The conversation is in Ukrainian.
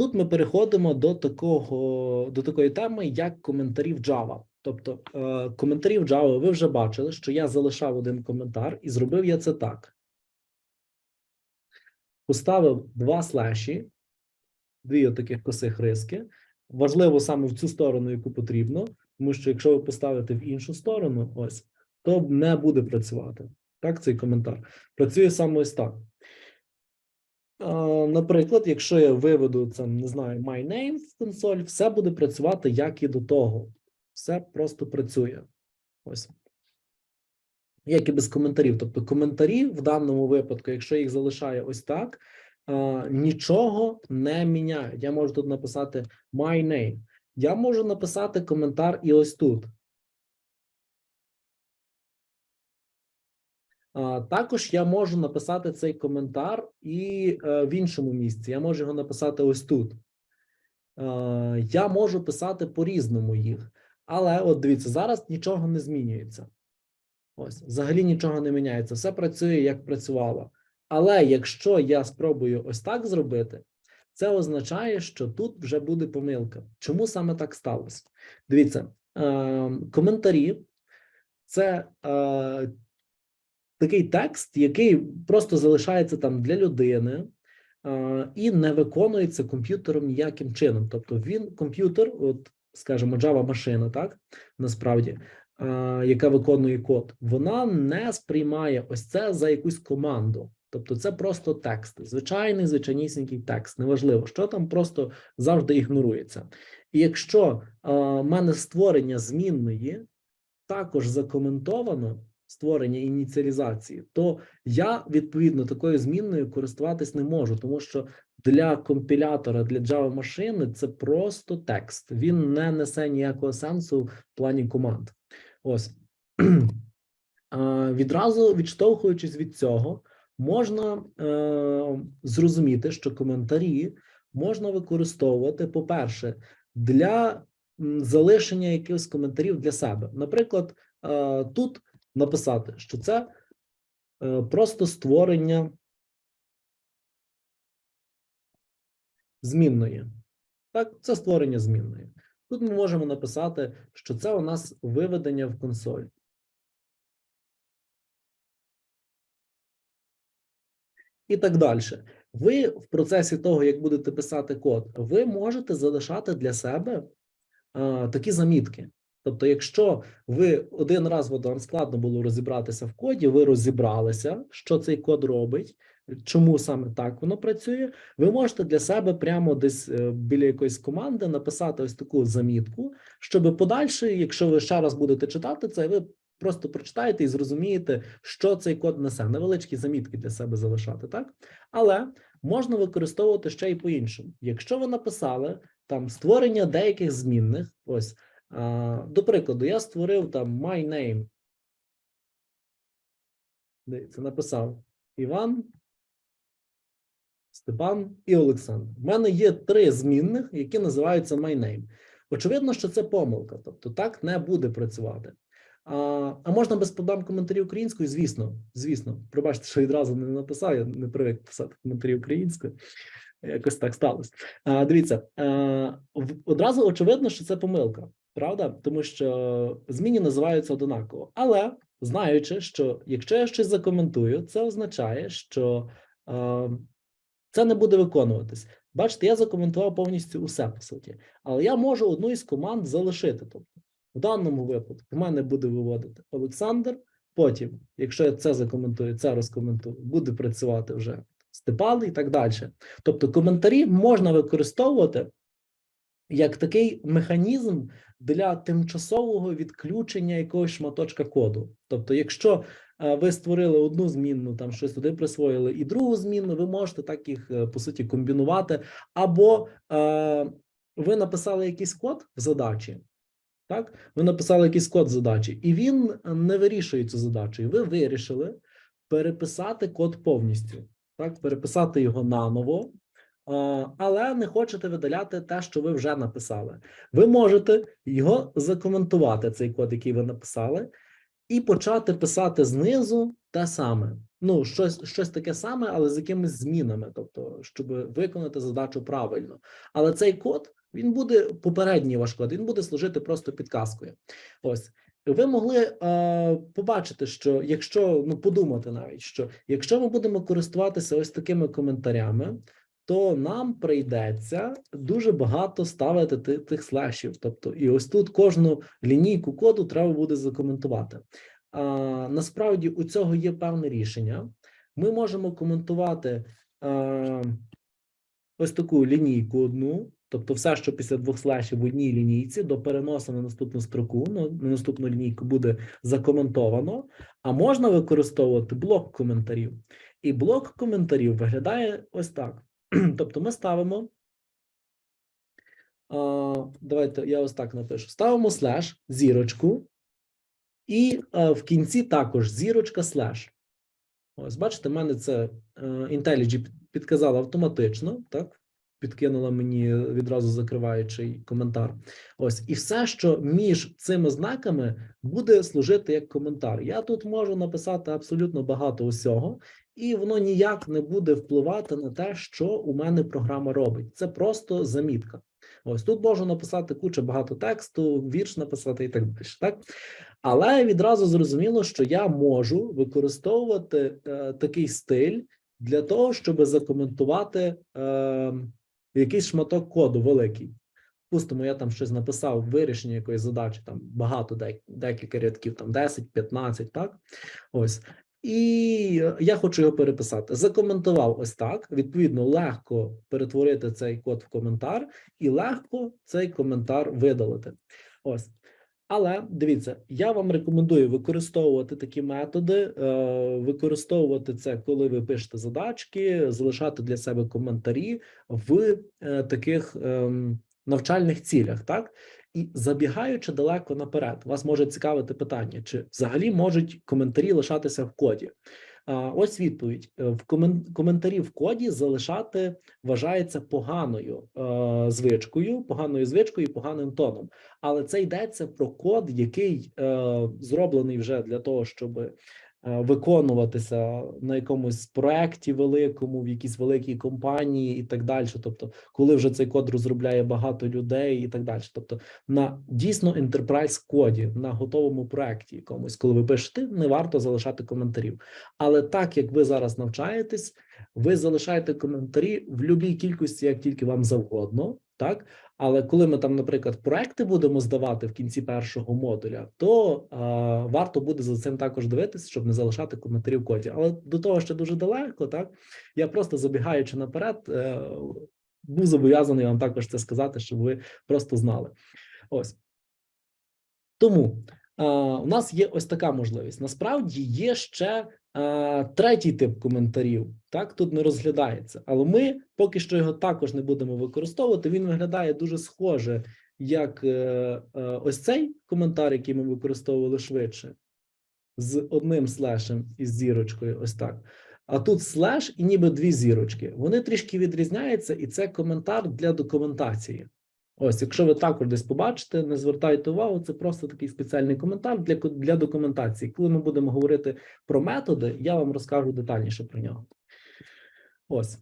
тут ми переходимо до такого до такої теми, як коментарі в Java. Тобто е, коментарі Java, ви вже бачили, що я залишав один коментар, і зробив я це так. Поставив два слеші, дві таких косих риски. Важливо саме в цю сторону, яку потрібно, тому що якщо ви поставите в іншу сторону, ось, то не буде працювати. Так, цей коментар. Працює саме ось так. Наприклад, якщо я виведу це, не знаю, my name в консоль, все буде працювати як і до того. Все просто працює. Ось. Як і без коментарів. Тобто коментарі в даному випадку, якщо їх залишає ось так, нічого не міняють. Я можу тут написати my name. Я можу написати коментар і ось тут. Також я можу написати цей коментар і е, в іншому місці. Я можу його написати ось тут. Е, Я можу писати по-різному їх. Але от дивіться, зараз нічого не змінюється. Ось, взагалі нічого не міняється. Все працює, як працювало. Але якщо я спробую ось так зробити, це означає, що тут вже буде помилка. Чому саме так сталося? Дивіться, е, коментарі це е, такий текст, який просто залишається там для людини і не виконується комп'ютером ніяким чином. Тобто він комп'ютер, от скажімо, Java машина, так насправді, яка виконує код, вона не сприймає ось це за якусь команду. Тобто, це просто текст, звичайний, звичайнісінький текст. Неважливо, що там просто завжди ігнорується. І якщо в мене створення змінної також закоментовано створення ініціалізації, то я відповідно такою змінною користуватись не можу, тому що для компілятора для Java машини це просто текст. Він не несе ніякого сенсу в плані команд. Ось відразу відштовхуючись від цього, можна е, зрозуміти, що коментарі можна використовувати, по-перше, для залишення якихось коментарів для себе. Наприклад, е, тут написати, що це е, просто створення змінної. Так, це створення змінної. Тут ми можемо написати, що це у нас виведення в консоль. І так далі. Ви в процесі того, як будете писати код, ви можете залишати для себе а, такі замітки. Тобто, якщо ви один раз вам складно було розібратися в коді, ви розібралися, що цей код робить, чому саме так воно працює, ви можете для себе прямо десь е, біля якоїсь команди написати ось таку замітку, щоб подальше, якщо ви ще раз будете читати це, ви просто прочитаєте і зрозумієте, що цей код несе. Невеличкі замітки для себе залишати, так? Але можна використовувати ще й по-іншому. Якщо ви написали там створення деяких змінних, ось. До прикладу, я створив там my name. Дивіться, написав Іван, Степан і Олександр. У мене є три змінних, які називаються my name. Очевидно, що це помилка, тобто так не буде працювати. А а можна без проблем коментарі українською? Звісно, звісно. Пробачте, що відразу не написав, я не привик писати коментарі українською. Якось так сталося. А, Дивіться, а, одразу очевидно, що це помилка. Правда, тому що зміни називаються однаково. Але знаючи, що якщо я щось закоментую, це означає, що е, це не буде виконуватись. Бачите, я закоментував повністю усе по суті, але я можу одну із команд залишити. Тобто, в даному випадку в мене буде виводити Олександр. Потім, якщо я це закоментую, це розкоментую, буде працювати вже Степан і так далі. Тобто, коментарі можна використовувати як такий механізм для тимчасового відключення якогось шматочка коду. Тобто, якщо е, ви створили одну змінну, там щось туди присвоїли, і другу змінну, ви можете так їх е, по суті комбінувати, або е, ви написали якийсь код в задачі. Так, ви написали якийсь код задачі, і він не вирішує цю задачу. І ви вирішили переписати код повністю, так, переписати його наново, але не хочете видаляти те, що ви вже написали. Ви можете його закоментувати, цей код, який ви написали, і почати писати знизу те саме. Ну, щось, щось таке саме, але з якимись змінами, тобто, щоб виконати задачу правильно. Але цей код він буде попередній ваш код, він буде служити просто підказкою. Ось ви могли е, побачити, що якщо ну подумати навіть, що якщо ми будемо користуватися ось такими коментарями, то нам прийдеться дуже багато ставити ти- тих слешів. Тобто, і ось тут кожну лінійку коду треба буде закоментувати. А, насправді у цього є певне рішення. Ми можемо коментувати а, ось таку лінійку одну, тобто все, що після двох слешів в одній лінійці, до переносу на наступну строку, ну, на наступну лінійку буде закоментовано, а можна використовувати блок коментарів. І блок коментарів виглядає ось так. Тобто ми ставимо. Давайте я ось так напишу: ставимо слеш, зірочку, і е, в кінці також зірочка слеш. Ось, бачите, в мене це е, IntelliJ підказала автоматично, так? Підкинула мені відразу закриваючий коментар. Ось, і все, що між цими знаками буде служити як коментар. Я тут можу написати абсолютно багато усього, і воно ніяк не буде впливати на те, що у мене програма робить. Це просто замітка. Ось тут можу написати кучу багато тексту, вірш написати і так далі. Так? Але відразу зрозуміло, що я можу використовувати е, такий стиль для того, щоб закоментувати е, якийсь шматок коду великий. Пустимо, я там щось написав, вирішення якоїсь задачі, там багато, декілька рядків, там 10, 15, так? Ось. І я хочу його переписати. Закоментував ось так. Відповідно, легко перетворити цей код в коментар і легко цей коментар видалити. Ось. Але дивіться, я вам рекомендую використовувати такі методи, е, використовувати це, коли ви пишете задачки, залишати для себе коментарі в е, таких ем, навчальних цілях, так? І забігаючи далеко наперед, вас може цікавити питання, чи взагалі можуть коментарі лишатися в коді. Ось відповідь: Е, в комен- коментарі в коді залишати вважається поганою е, звичкою, поганою звичкою і поганим тоном. Але це йдеться про код, який е, зроблений вже для того, щоб виконуватися на якомусь проекті великому, в якійсь великій компанії і так далі. Тобто, коли вже цей код розробляє багато людей і так далі. Тобто, на дійсно enterprise коді, на готовому проекті якомусь, коли ви пишете, не варто залишати коментарів. Але так як ви зараз навчаєтесь, ви залишаєте коментарі в будь-якій кількості, як тільки вам завгодно, так? Але коли ми там, наприклад, проекти будемо здавати в кінці першого модуля, то а, варто буде за цим також дивитися, щоб не залишати коментарі в коді. Але до того ще дуже далеко, так я просто забігаючи наперед, е, був зобов'язаний вам також це сказати, щоб ви просто знали. Ось тому у нас є ось така можливість. Насправді є ще третій тип коментарів. Так, тут не розглядається, але ми поки що його також не будемо використовувати. Він виглядає дуже схоже, як е, е, ось цей коментар, який ми використовували швидше, з одним слешем і з зірочкою. Ось так. А тут слеш і ніби дві зірочки. Вони трішки відрізняються, і це коментар для документації. Ось, якщо ви також десь побачите, не звертайте увагу, це просто такий спеціальний коментар для, для документації. Коли ми будемо говорити про методи, я вам розкажу детальніше про нього. Ось.